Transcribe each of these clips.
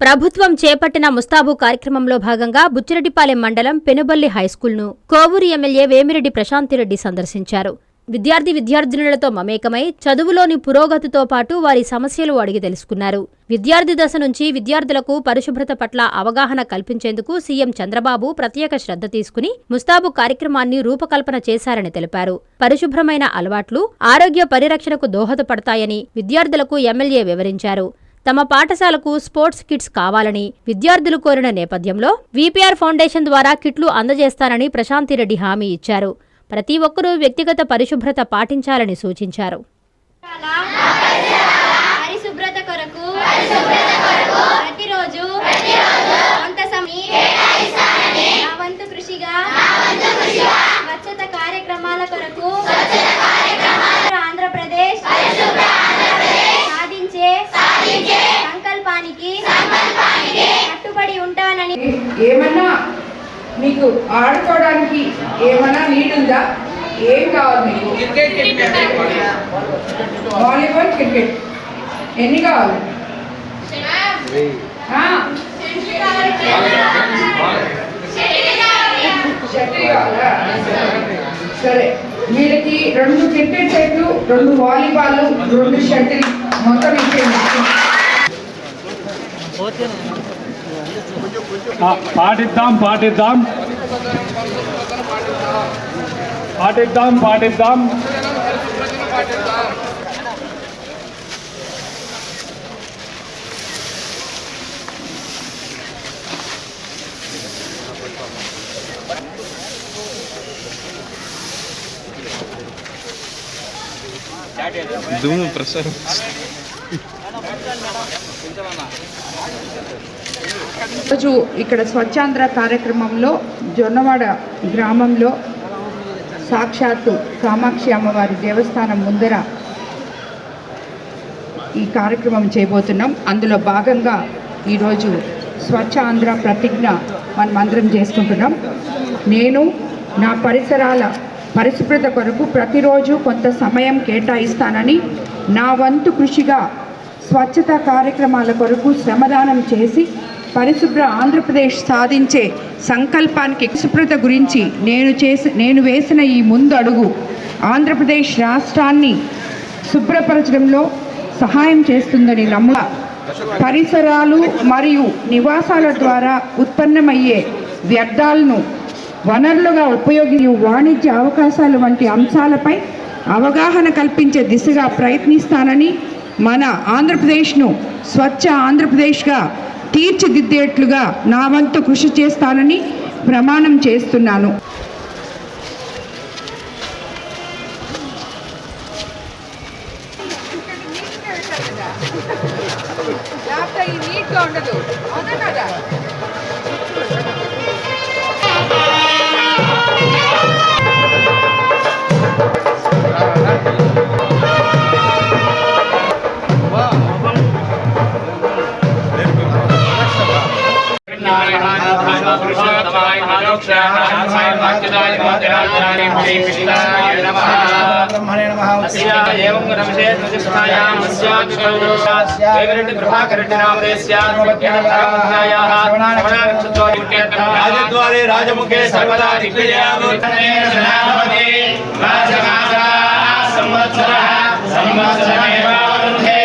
ప్రభుత్వం చేపట్టిన ముస్తాబు కార్యక్రమంలో భాగంగా బుచ్చిరెడ్డిపాలెం మండలం పెనుబల్లి హైస్కూల్ను కోవూరు ఎమ్మెల్యే వేమిరెడ్డి ప్రశాంతిరెడ్డి సందర్శించారు. విద్యార్థి విద్యార్థినులతో మమేకమై చదువులోని పురోగతితో పాటు వారి సమస్యలు అడిగి తెలుసుకున్నారు. విద్యార్థి దశ నుంచి విద్యార్థులకు పరిశుభ్రత పట్ల అవగాహన కల్పించేందుకు సీఎం చంద్రబాబు ప్రత్యేక శ్రద్ధ తీసుకుని ముస్తాబు కార్యక్రమాన్ని రూపకల్పన చేశారని తెలిపారు. పరిశుభ్రమైన అలవాట్లు ఆరోగ్య పరిరక్షణకు దోహదపడతాయని విద్యార్థులకు ఎమ్మెల్యే వివరించారు. తమ పాఠశాలకు స్పోర్ట్స్ కిట్స్ కావాలని విద్యార్థులు కోరిన నేపథ్యంలో వీపీఆర్ ఫౌండేషన్ ద్వారా కిట్లు అందజేస్తానని ప్రశాంతిరెడ్డి హామీ ఇచ్చారు. ప్రతి ఒక్కరూ వ్యక్తిగత పరిశుభ్రత పాటించాలని సూచించారు పరిశుభ్రత కొరకు ప్రతిరోజు కొంత సమయం నా వంతు కృషిగా స్వచ్ఛత కార్యక్రమాల కొరకు ఆంధ్రప్రదేశ్ సాధించే సంకల్పానికి కట్టుబడి ఉంటానని. ఏమన్నా మీకు ఆడుకోవడానికి ఏమన్నా నీడ్ ఉందా ఏం కావాలి మీకు? Volleyball cricket. ఎన్ని కావాలి? సరే. వీళ్ళకి రెండు క్రికెట్ సెట్లు రెండు వాలీబాల్ రెండు షటిల్ మొత్తం ఇచ్చేయండి. ఆ, పాటిద్దాం పాటిద్దాం పాటిద్దాం పాటిద్దాం దుమ్ము ప్రసారం రోజు ఇక్కడ స్వచ్ఛాంధ్ర కార్యక్రమంలో జొన్నవాడ గ్రామంలో సాక్షాత్తు కామాక్షి అమ్మవారి దేవస్థానం ముందర ఈ కార్యక్రమం చేయబోతున్నాం. అందులో భాగంగా ఈరోజు స్వచ్ఛ ఆంధ్ర ప్రతిజ్ఞ మనం అందరం చేసుకుంటున్నాం. నేను నా పరిసరాల పరిశుభ్రత కొరకు ప్రతిరోజు కొంత సమయం కేటాయిస్తానని నా వంతు కృషిగా స్వచ్ఛత కార్యక్రమాల కొరకు శ్రమదానం చేసి పరిశుభ్ర ఆంధ్రప్రదేశ్ సాధించే సంకల్పానికి శుభ్రత గురించి నేను చేసి నేను వేసిన ఈ ముందు అడుగు ఆంధ్రప్రదేశ్ రాష్ట్రాన్ని శుభ్రపరచడంలో సహాయం చేస్తుందని నమ్ముల. పరిసరాలు మరియు నివాసాల ద్వారా ఉత్పన్నమయ్యే వ్యర్థాలను వనరులుగా ఉపయోగించి వాణిజ్య అవకాశాలు వంటి అంశాలపై అవగాహన కల్పించే దిశగా ప్రయత్నిస్తానని మన ఆంధ్రప్రదేశ్ను స్వచ్ఛ ఆంధ్రప్రదేశ్గా తీర్చిదిద్దేట్లుగా నా వంతు కృషి చేస్తానని ప్రమాణం చేస్తున్నాను. राजमुखे सर्वदा दिग्विजयामूर्तये संवत्सरः संवत्सरमेवावरुन्धे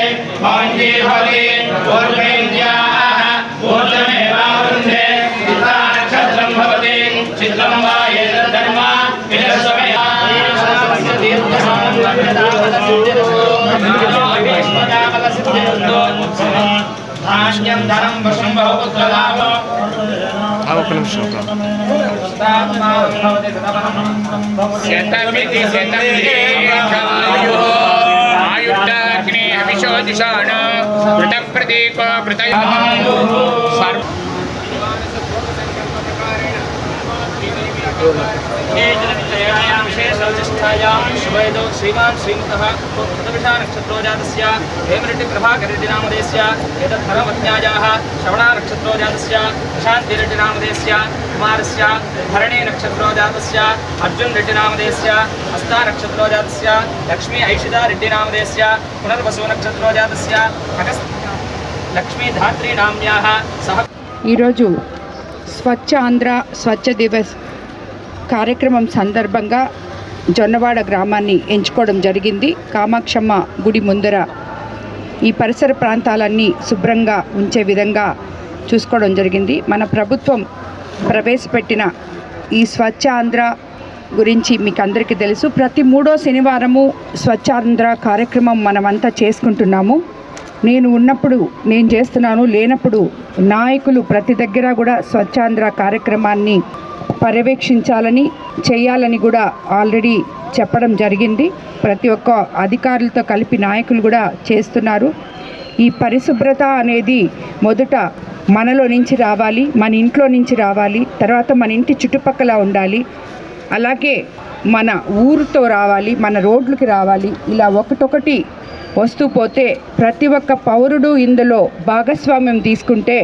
ధాన్యం ధనం వశం బహుపుత్రలాభం ఒక్క నిమిషం శతమితి శతమితి ఆయుర్దాగ్నే హవిషోదిశాన కృత ప్రతీక కృత సర్వ శుభైదో శ్రీమాన్ శ్రీముఖः కృతవిషా నక్షత్రో జాతస్య హేమరెడ్డి ప్రభాకరెడ్డి నామదేస్య ఏతద్ధరమజ్ఞాయాः శ్రవణా నక్షత్రో జాతస్య ప్రశాంతిరెడ్డి నామదేస్య కుమారస్య భరణీ నక్షత్రో జాతస్య అర్జున్ రెడ్డి నామదేస్య హస్తా నక్షత్రో జాతస్య లక్ష్మీ ఐషితా రెడ్డి నామదేస్య పునర్వసు నక్షత్రో జాతస్య అగస్ लक्ष्मीधात्रीनाम्याः सह ఈరోజు స్వచ్ఛ ఆంధ్ర స్వచ్ఛ దివస్ కార్యక్రమం సందర్భంగా జొన్నవాడ గ్రామాన్ని ఎంచుకోవడం జరిగింది. కామాక్షమ్మ గుడి ముందర ఈ పరిసర ప్రాంతాలన్నీ శుభ్రంగా ఉంచే విధంగా చూసుకోవడం జరిగింది. మన ప్రభుత్వం ప్రవేశపెట్టిన ఈ స్వచ్ఛ ఆంధ్ర గురించి మీకు అందరికీ తెలుసు. ప్రతి మూడో శనివారము స్వచ్ఛాంధ్ర కార్యక్రమం మనమంతా చేసుకుంటున్నాము. నేను ఉన్నప్పుడు నేను చేస్తున్నాను లేనప్పుడు నాయకులు ప్రతి దగ్గర కూడా స్వచ్ఛాంధ్ర కార్యక్రమాన్ని పర్యవేక్షించాలని చేయాలని కూడా ఆల్రెడీ చెప్పడం జరిగింది. ప్రతి ఒక్క అధికారులతో కలిపి నాయకులు కూడా చేస్తున్నారు. ఈ పరిశుభ్రత అనేది మొదట మనలో నుంచి రావాలి మన ఇంట్లో నుంచి రావాలి తర్వాత మన ఇంటి చుట్టుపక్కల ఉండాలి. అలాగే మన ఊరితో రావాలి మన రోడ్లకి రావాలి. ఇలా ఒకటొకటి వస్తూ పోతే ప్రతి ఒక్క పౌరుడు ఇందులో భాగస్వామ్యం తీసుకుంటే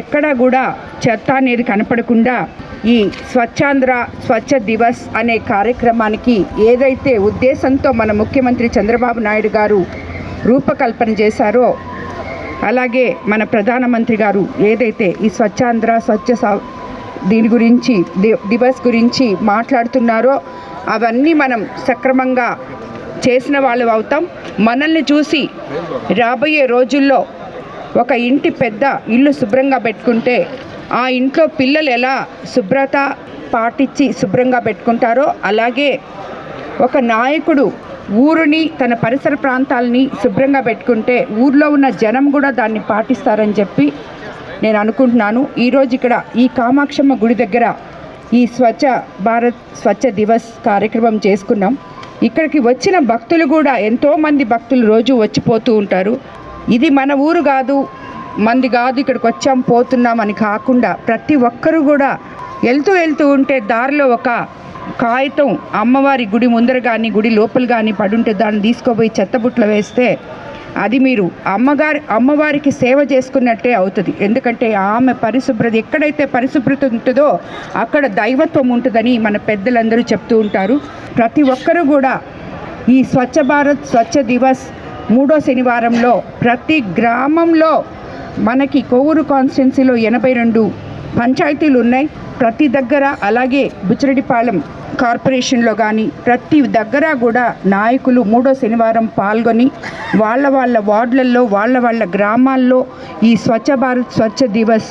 ఎక్కడా కూడా చెత్త అనేది కనపడకుండా ఈ స్వచ్ఛాంధ్ర స్వచ్ఛ దివస్ అనే కార్యక్రమానికి ఏదైతే ఉద్దేశంతో మన ముఖ్యమంత్రి చంద్రబాబు నాయుడు గారు రూపకల్పన చేశారో అలాగే మన ప్రధానమంత్రి గారు ఏదైతే ఈ స్వచ్ఛాంధ్ర స్వచ్ఛ స- దీని గురించి దివస్ గురించి మాట్లాడుతున్నారో అవన్నీ మనం సక్రమంగా చేసిన వాళ్ళు అవుతాం. మనల్ని చూసి రాబోయే రోజుల్లో ఒక ఇంటి పెద్ద ఇల్లు శుభ్రంగా పెట్టుకుంటే ఆ ఇంట్లో పిల్లలు ఎలా శుభ్రత పాటించి శుభ్రంగా పెట్టుకుంటారో అలాగే ఒక నాయకుడు ఊరిని తన పరిసర ప్రాంతాలని శుభ్రంగా పెట్టుకుంటే ఊర్లో ఉన్న జనం కూడా దాన్ని పాటిస్తారని చెప్పి నేను అనుకుంటున్నాను. ఈరోజు ఇక్కడ ఈ కామాక్షమ్మ గుడి దగ్గర ఈ స్వచ్ఛ భారత్ స్వచ్ఛ దివస్ కార్యక్రమం చేసుకున్నాం. ఇక్కడికి వచ్చిన భక్తులు కూడా ఎంతోమంది భక్తులు రోజు వచ్చిపోతూ ఉంటారు. ఇది మన ఊరు కాదు మంది కాదు ఇక్కడికి వచ్చాం పోతున్నాం అని కాకుండా ప్రతి ఒక్కరూ కూడా వెళ్తూ వెళ్తూ ఉంటే దారిలో ఒక కాగితం అమ్మవారి గుడి ముందర కానీ గుడి లోపల కానీ పడుంటే దాన్ని తీసుకుపోయి చెత్తబుట్టలో వేస్తే అది మీరు అమ్మగారి అమ్మవారికి సేవ చేసుకున్నట్టే అవుతుంది. ఎందుకంటే ఆమె పరిశుభ్రత ఎక్కడైతే పరిశుభ్రత ఉంటుందో అక్కడ దైవత్వం ఉంటుందని మన పెద్దలందరూ చెప్తూ ఉంటారు. ప్రతి ఒక్కరూ కూడా ఈ స్వచ్ఛ భారత్ స్వచ్ఛ దివస్ మూడో శనివారంలో ప్రతి గ్రామంలో మనకి కొవ్వూరు కాన్స్టిట్యున్సీలో ఎనభై రెండు పంచాయతీలు ఉన్నాయి ప్రతి దగ్గర అలాగే బుచ్చిరెడ్డిపాలెం కార్పొరేషన్లో కానీ ప్రతి దగ్గర కూడా నాయకులు మూడో శనివారం పాల్గొని వాళ్ళ వాళ్ళ వార్డులలో వాళ్ళ వాళ్ళ గ్రామాల్లో ఈ స్వచ్ఛ భారత్ స్వచ్ఛ దివస్